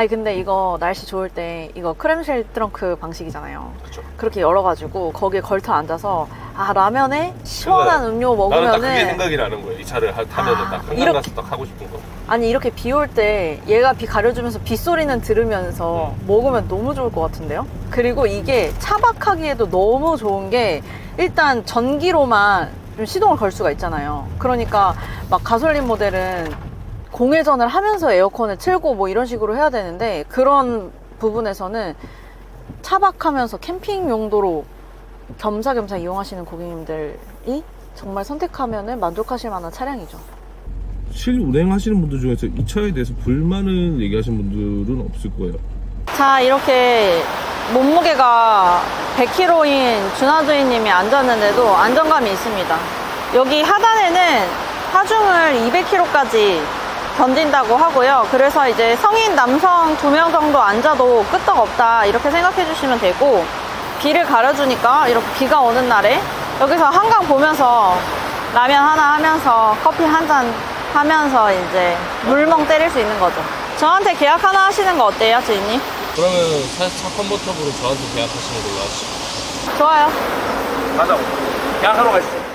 아니 근데 이거 날씨 좋을 때 이거 크렘쉘 트렁크 방식이잖아요. 그쵸. 그렇게 열어가지고 거기에 걸터 앉아서 아 라면에 시원한 음료 나는 딱 그게 먹으면은 생각이 나는 거예요. 이 차를 하- 타면은 아, 딱 한강 이렇게- 가서 딱 하고 싶은 거. 아니 이렇게 비 올 때 얘가 비 가려주면서 빗소리는 들으면서 먹으면 너무 좋을 것 같은데요? 그리고 이게 차박하기에도 너무 좋은 게 일단 전기로만 좀 시동을 걸 수가 있잖아요. 그러니까 막 가솔린 모델은 공회전을 하면서 에어컨을 틀고 뭐 이런 식으로 해야 되는데 그런 부분에서는 차박하면서 캠핑 용도로 겸사겸사 이용하시는 고객님들이 정말 선택하면 만족하실 만한 차량이죠. 실 운행하시는 분들 중에서 이 차에 대해서 불만을 얘기하시는 분들은 없을 거예요. 자 이렇게 몸무게가 100kg인 준하주인님이 앉았는데도 안정감이 있습니다 여기 하단에는 하중을 200kg까지 견딘다고 하고요 그래서 이제 성인 남성 두 명 정도 앉아도 끄떡없다 이렇게 생각해 주시면 되고 비를 가려주니까 이렇게 비가 오는 날에 여기서 한강 보면서 라면 하나 하면서 커피 한 잔 하면서 이제 물멍 때릴 수 있는 거죠 저한테 계약 하나 하시는 거 어때요 주인님? 그러면 차, 차 컨버터블로 저한테 계약하시는 걸로 하시죠. 좋아요. 가자고. 계약하러 가시죠.